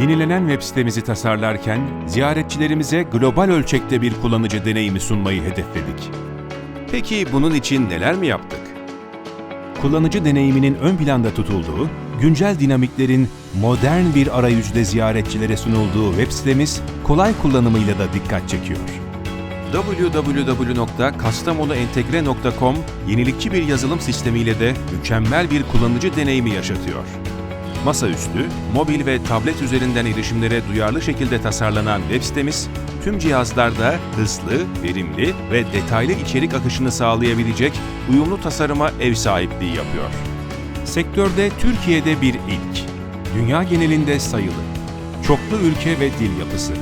Yenilenen web sitemizi tasarlarken ziyaretçilerimize global ölçekte bir kullanıcı deneyimi sunmayı hedefledik. Peki bunun için neler mi yaptık? Kullanıcı deneyiminin ön planda tutulduğu, güncel dinamiklerin modern bir arayüzde ziyaretçilere sunulduğu web sitemiz kolay kullanımıyla da dikkat çekiyor. www.kastamonuentegre.com yenilikçi bir yazılım sistemiyle de mükemmel bir kullanıcı deneyimi yaşatıyor. Masaüstü, mobil ve tablet üzerinden erişimlere duyarlı şekilde tasarlanan web sitemiz, tüm cihazlarda hızlı, verimli ve detaylı içerik akışını sağlayabilecek uyumlu tasarıma ev sahipliği yapıyor. Sektörde Türkiye'de bir ilk, dünya genelinde sayılı, çoklu ülke ve dil yapısı.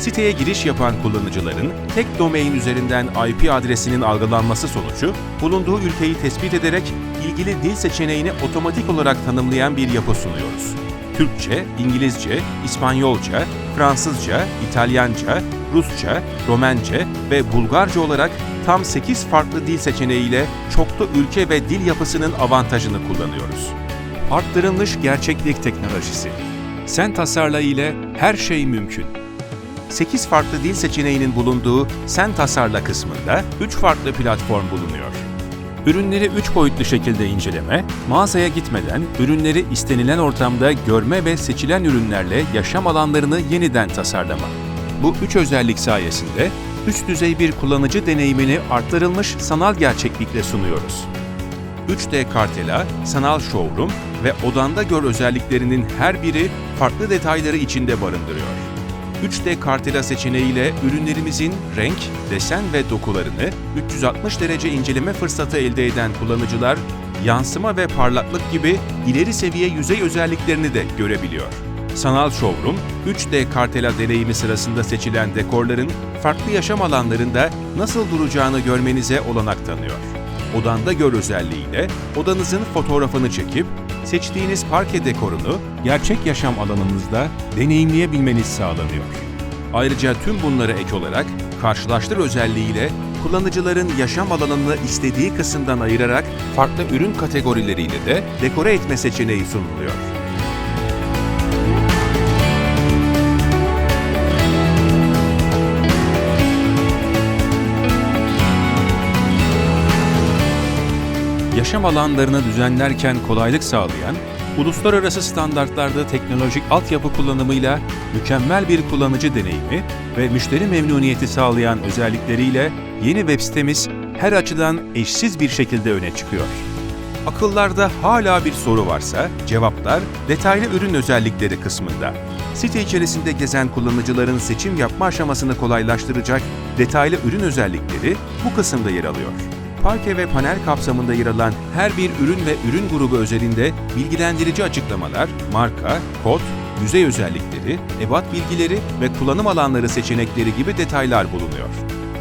Siteye giriş yapan kullanıcıların tek domain üzerinden IP adresinin algılanması sonucu bulunduğu ülkeyi tespit ederek ilgili dil seçeneğini otomatik olarak tanımlayan bir yapı sunuyoruz. Türkçe, İngilizce, İspanyolca, Fransızca, İtalyanca, Rusça, Romence ve Bulgarca olarak tam 8 farklı dil seçeneğiyle çoklu ülke ve dil yapısının avantajını kullanıyoruz. Arttırılmış gerçeklik teknolojisi. Sen tasarla ile her şey mümkün. 8 farklı dil seçeneğinin bulunduğu Sen Tasarla kısmında 3 farklı platform bulunuyor. Ürünleri 3 boyutlu şekilde inceleme, mağazaya gitmeden ürünleri istenilen ortamda görme ve seçilen ürünlerle yaşam alanlarını yeniden tasarlama. Bu üç özellik sayesinde üst düzey bir kullanıcı deneyimini arttırılmış sanal gerçeklikle sunuyoruz. 3D kartela, sanal showroom ve odanda gör özelliklerinin her biri farklı detayları içinde barındırıyor. 3D kartela seçeneğiyle ürünlerimizin renk, desen ve dokularını 360 derece inceleme fırsatı elde eden kullanıcılar, yansıma ve parlaklık gibi ileri seviye yüzey özelliklerini de görebiliyor. Sanal Showroom, 3D kartela deneyimi sırasında seçilen dekorların farklı yaşam alanlarında nasıl duracağını görmenize olanak tanıyor. Odanda gör özelliğiyle odanızın fotoğrafını çekip seçtiğiniz parke dekorunu gerçek yaşam alanınızda deneyimleyebilmeniz sağlanıyor. Ayrıca tüm bunlara ek olarak karşılaştır özelliğiyle kullanıcıların yaşam alanını istediği kısımdan ayırarak farklı ürün kategorileriyle de dekore etme seçeneği sunuluyor. Yaşam alanlarını düzenlerken kolaylık sağlayan, uluslararası standartlarda teknolojik altyapı kullanımıyla mükemmel bir kullanıcı deneyimi ve müşteri memnuniyeti sağlayan özellikleriyle yeni web sitemiz her açıdan eşsiz bir şekilde öne çıkıyor. Akıllarda hala bir soru varsa cevaplar detaylı ürün özellikleri kısmında. Site içerisinde gezen kullanıcıların seçim yapma aşamasını kolaylaştıracak detaylı ürün özellikleri bu kısımda yer alıyor parke ve panel kapsamında yer alan her bir ürün ve ürün grubu özelinde bilgilendirici açıklamalar, marka, kod, yüzey özellikleri, ebat bilgileri ve kullanım alanları seçenekleri gibi detaylar bulunuyor.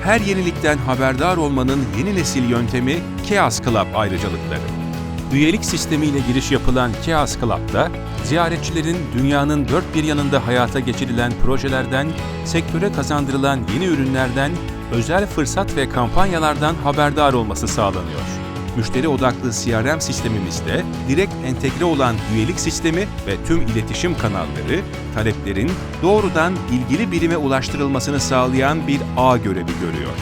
Her yenilikten haberdar olmanın yeni nesil yöntemi Chaos Club ayrıcalıkları. Üyelik sistemiyle giriş yapılan Chaos Club'da, ziyaretçilerin dünyanın dört bir yanında hayata geçirilen projelerden, sektöre kazandırılan yeni ürünlerden özel fırsat ve kampanyalardan haberdar olması sağlanıyor. Müşteri odaklı CRM sistemimizde direkt entegre olan üyelik sistemi ve tüm iletişim kanalları, taleplerin doğrudan ilgili birime ulaştırılmasını sağlayan bir ağ görevi görüyor.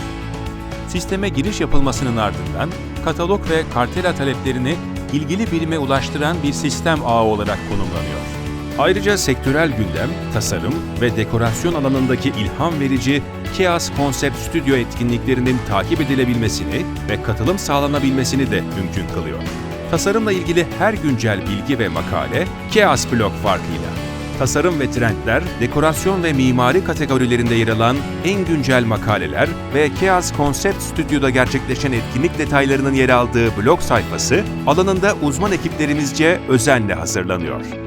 Sisteme giriş yapılmasının ardından katalog ve kartela taleplerini ilgili birime ulaştıran bir sistem ağı olarak konumlanıyor. Ayrıca sektörel gündem, tasarım ve dekorasyon alanındaki ilham verici Keas Concept Studio etkinliklerinin takip edilebilmesini ve katılım sağlanabilmesini de mümkün kılıyor. Tasarımla ilgili her güncel bilgi ve makale Keas Blog farkıyla. Tasarım ve trendler, dekorasyon ve mimari kategorilerinde yer alan en güncel makaleler ve Keas Concept Studio'da gerçekleşen etkinlik detaylarının yer aldığı blog sayfası alanında uzman ekiplerimizce özenle hazırlanıyor.